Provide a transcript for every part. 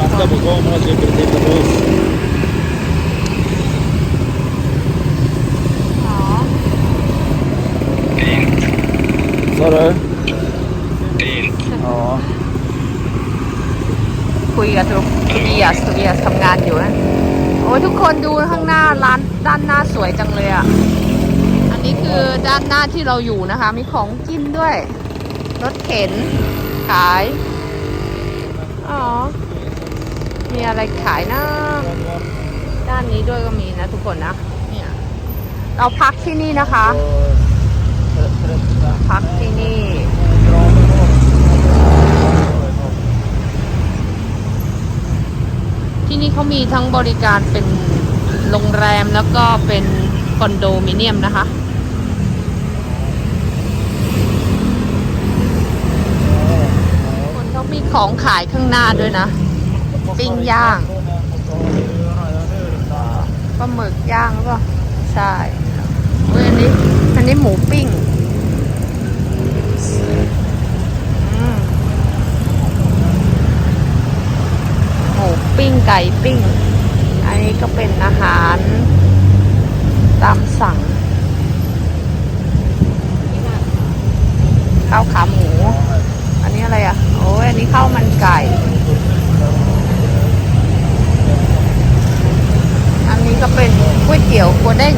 väntar på kameran så inte titta på oss. อ๋อ Sa du? Fint. Ja. คุยกับทุกทุกเบียสทุกเบียสทำงานอยู่นะ โอ้ยทุกคนดูข้างหน้าร้านด้านหน้าสวยจังเลยอะ อันนี้คือด้านหน้าที่เราอยู่นะคะ มีของกินด้วย รถเข็น ขาย อ๋อ มีอะไรขายนะ ด้านนี้ด้วยก็มีนะทุกคนนะ เนี่ย เราพักที่นี่นะคะ พักที่นี่ที่นี่เขามีทั้งบริการเป็นโรงแรมแล้วก็เป็นคอนโดมิเนียมนะคะ คนเขามีของขายข้างหน้าด้วยนะ ปิ้งย่างปลาหมึกย่างหรือเปล่าใช่อันนี้ อันนี้หมูปิ้งหมูปิ้งไก่ปิ้ง อันนี้ก็เป็นอาหาร ตามสั่งข้าวขาหมู อันนี้อะไรอะ โอ้ยอันนี้ข้าวมันไก่ อันนี้ก็เป็นก๋ วยเตี๋ยวเด้ง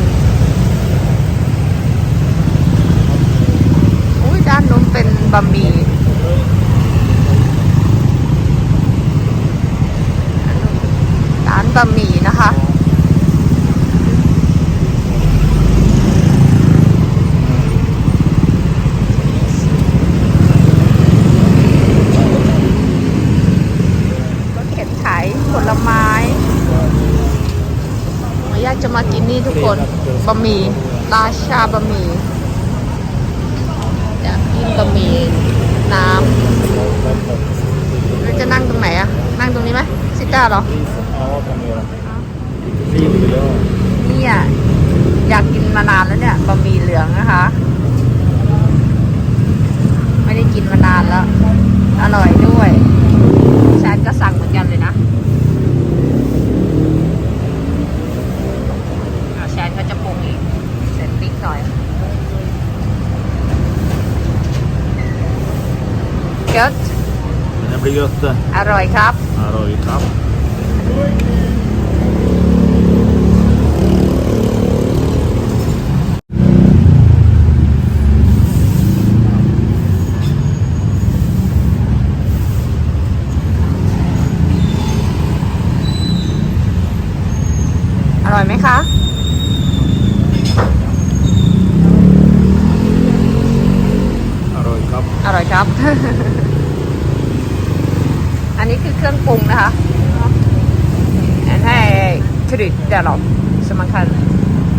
อุ้ยด้านนู้นเป็นบะหมี่ร้านบะหมี่นะคะ ก็เข็นขายผลไม้อยาก จะมากินนี่ทุกคนบะหมี่ราชาบะหมี่อยากกินบะหมี่น้ำแล้วจะนั่งตรงไหนอะนั่งตรงนี้ไหมซิก้าเหรอ Ja, kan vi göra. Fint vill jag ha. เนี่ยอยากกินมานานแล้วเนี่ยบะหมี่เหลืองนะคะ ไม่ได้กินมานานแล้ว อร่อยด้วยแชทก็สั่งเหมือนกันเลยนะอะแชทก็จะปรุงอีกเสร็จปิ๊กหน่อย เกิด Det blir gött det. อร่อยครับ Arroy tapp. อร่อยไหมคะ Arroy tapp. อร่อยครับ อั นนี้คือเครื่องปรุงนะคะอันให้ทริดเดลอสมังคัน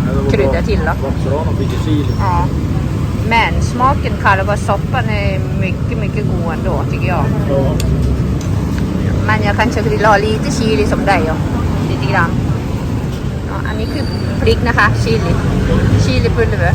Ja, det var Krydda bra. till då. Vad sa de? Fick chili. Ja. Men smaken själva soppan är mycket, mycket god ändå tycker jag. Men jag kanske vill ha lite chili som dig ja. Lite grann. Ja, อันนี้คือพริกนะคะ chili chili pulver